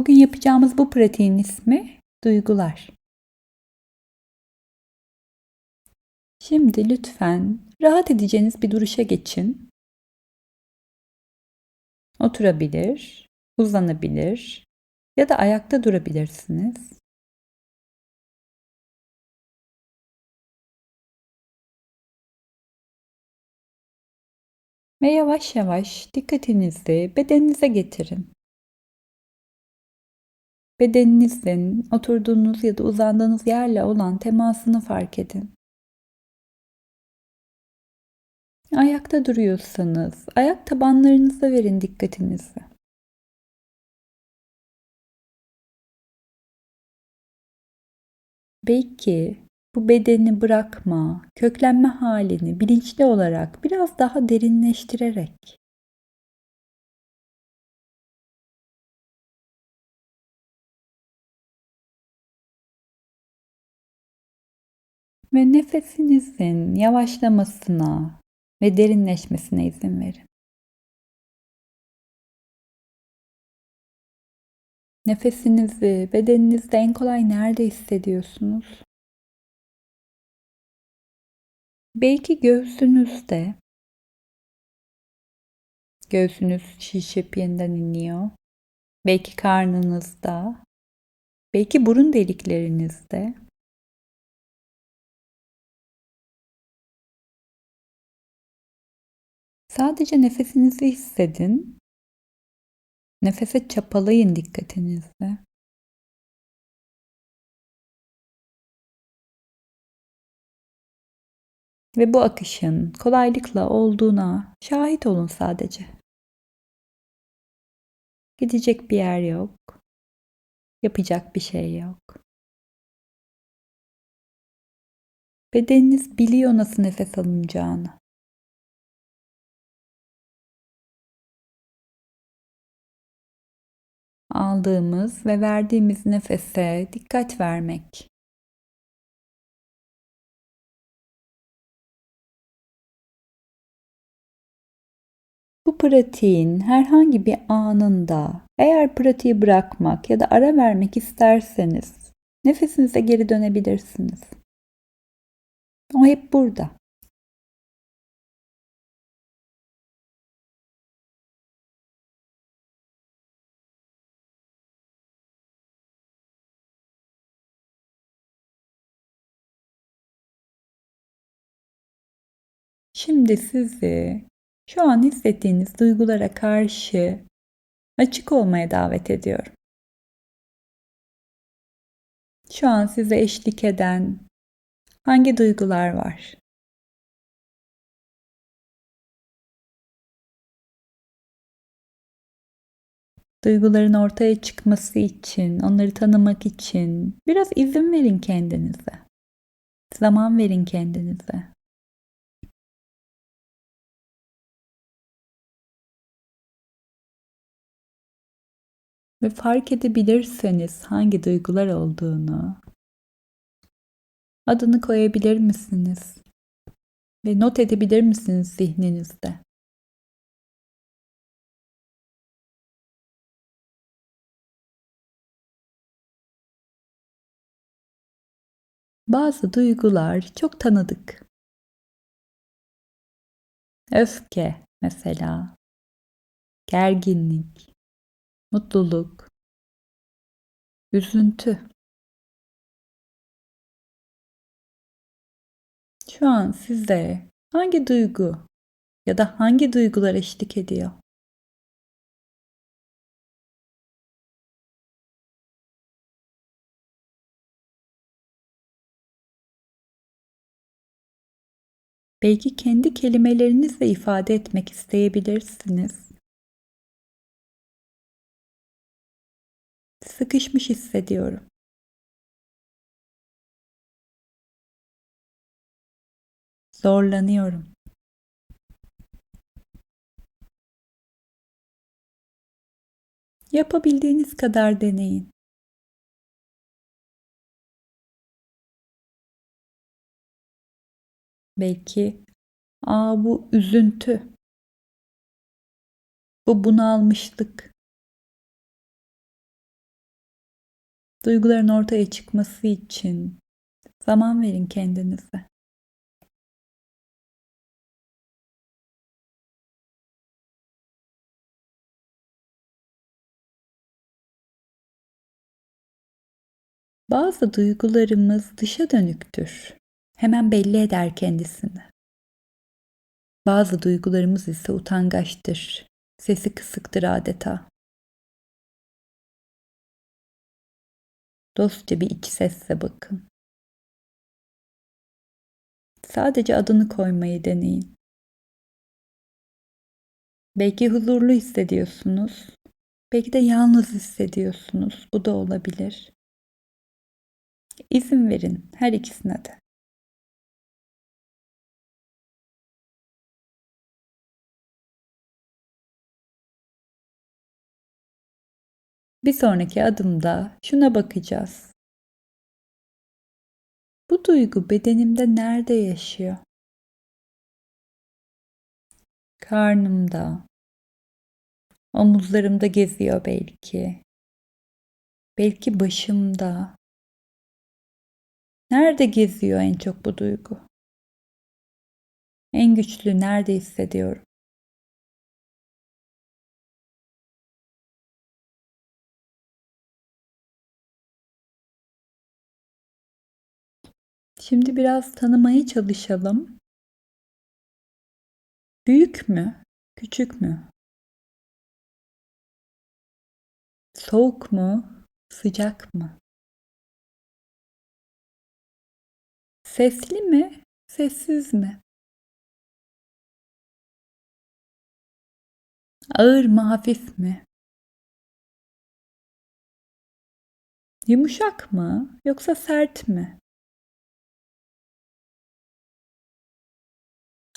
Bugün yapacağımız bu pratiğin ismi duygular. Şimdi lütfen rahat edeceğiniz bir duruşa geçin. Oturabilir, uzanabilir ya da ayakta durabilirsiniz. Ve yavaş yavaş dikkatinizi bedeninize getirin. Bedeninizin oturduğunuz ya da uzandığınız yerle olan temasını fark edin. Ayakta duruyorsanız ayak tabanlarınıza verin dikkatinizi. Belki bu bedeni bırakma, köklenme halini bilinçli olarak biraz daha derinleştirerek ve nefesinizin yavaşlamasına ve derinleşmesine izin verin. Nefesinizi bedeninizde en kolay nerede hissediyorsunuz? Belki göğsünüzde. Göğsünüz şişip yeniden iniyor. Belki karnınızda. Belki burun deliklerinizde. Sadece nefesinizi hissedin. Nefese çapalayın dikkatinizle. Ve bu akışın kolaylıkla olduğuna şahit olun sadece. Gidecek bir yer yok. Yapacak bir şey yok. Bedeniniz biliyor nasıl nefes alınacağını. Aldığımız ve verdiğimiz nefese dikkat vermek. Bu pratiğin herhangi bir anında eğer pratiği bırakmak ya da ara vermek isterseniz nefesinize geri dönebilirsiniz. O hep burada. Şimdi sizi şu an hissettiğiniz duygulara karşı açık olmaya davet ediyorum. Şu an size eşlik eden hangi duygular var? Duyguların ortaya çıkması için, onları tanımak için biraz izin verin kendinize. Zaman verin kendinize. Ve fark edebilirseniz hangi duygular olduğunu adını koyabilir misiniz? Ve not edebilir misiniz zihninizde? Bazı duygular çok tanıdık. Öfke mesela, gerginlik, mutluluk, üzüntü. Şu an size hangi duygu ya da hangi duygular eşlik ediyor? Belki kendi kelimelerinizle ifade etmek isteyebilirsiniz. Sıkışmış hissediyorum. Zorlanıyorum. Yapabildiğiniz kadar deneyin. Belki aa bu üzüntü. Bu bunalmışlık. Duyguların ortaya çıkması için zaman verin kendinize. Bazı duygularımız dışa dönüktür. Hemen belli eder kendisini. Bazı duygularımız ise utangaçtır. Sesi kısıktır adeta. Dostça bir iç sesle bakın. Sadece adını koymayı deneyin. Belki huzurlu hissediyorsunuz. Belki de yalnız hissediyorsunuz. Bu da olabilir. İzin verin her ikisine de. Bir sonraki adımda şuna bakacağız. Bu duygu bedenimde nerede yaşıyor? Karnımda, omuzlarımda geziyor belki. Belki başımda. Nerede geziyor en çok bu duygu? En güçlü nerede hissediyorum? Şimdi biraz tanımaya çalışalım. Büyük mü? Küçük mü? Soğuk mu? Sıcak mı? Sesli mi? Sessiz mi? Ağır mı? Hafif mi? Yumuşak mı? Yoksa sert mi?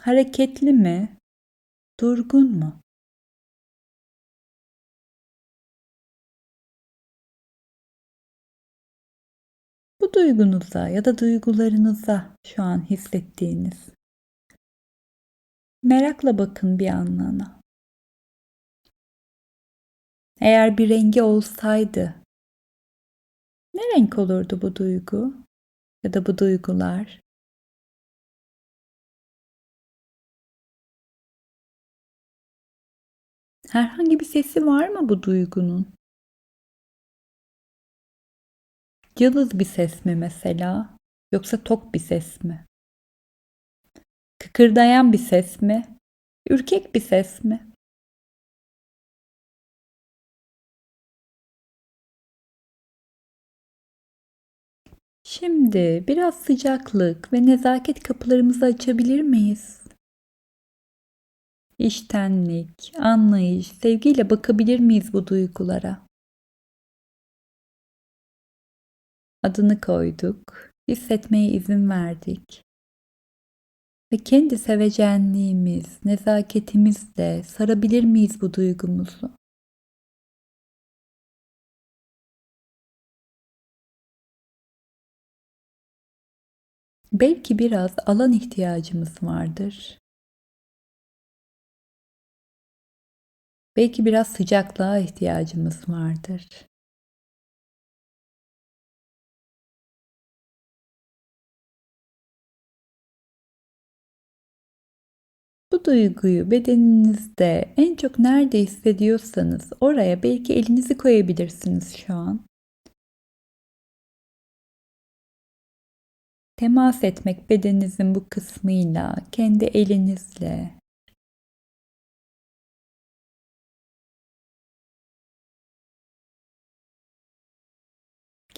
Hareketli mi? Durgun mu? Bu duygunuza ya da duygularınıza şu an hissettiğiniz. Merakla bakın bir anlamda. Eğer bir rengi olsaydı ne renk olurdu bu duygu ya da bu duygular? Herhangi bir sesi var mı bu duygunun? Cılız bir ses mi mesela? Yoksa tok bir ses mi? Kıkırdayan bir ses mi? Ürkek bir ses mi? Şimdi biraz sıcaklık ve nezaket kapılarımızı açabilir miyiz? İştenlik, anlayış, sevgiyle bakabilir miyiz bu duygulara? Adını koyduk, hissetmeye izin verdik. Ve kendi sevecenliğimiz, nezaketimizle sarabilir miyiz bu duygumuzu? Belki biraz alan ihtiyacımız vardır. Belki biraz sıcaklığa ihtiyacımız vardır. Bu duyguyu bedeninizde en çok nerede hissediyorsanız oraya belki elinizi koyabilirsiniz şu an. Temas etmek bedeninizin bu kısmıyla, kendi elinizle,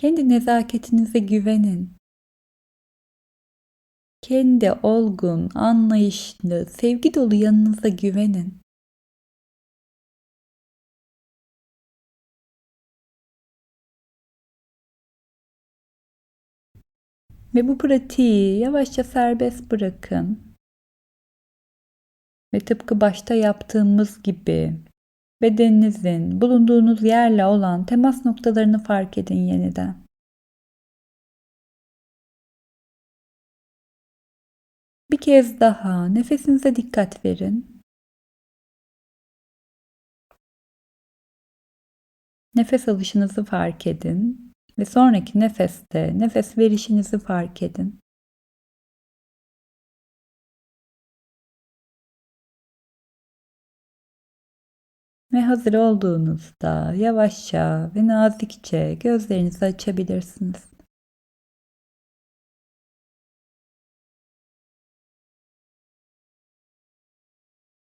Kendi nezaketinize güvenin. Kendi olgun, anlayışlı, sevgi dolu yanınıza güvenin. Ve bu pratiği yavaşça serbest bırakın. Ve tıpkı başta yaptığımız gibi bedeninizin bulunduğunuz yerle olan temas noktalarını fark edin yeniden. Bir kez daha nefesinize dikkat verin. Nefes alışınızı fark edin. Ve sonraki nefeste nefes verişinizi fark edin. Ve hazır olduğunuzda yavaşça ve nazikçe gözlerinizi açabilirsiniz.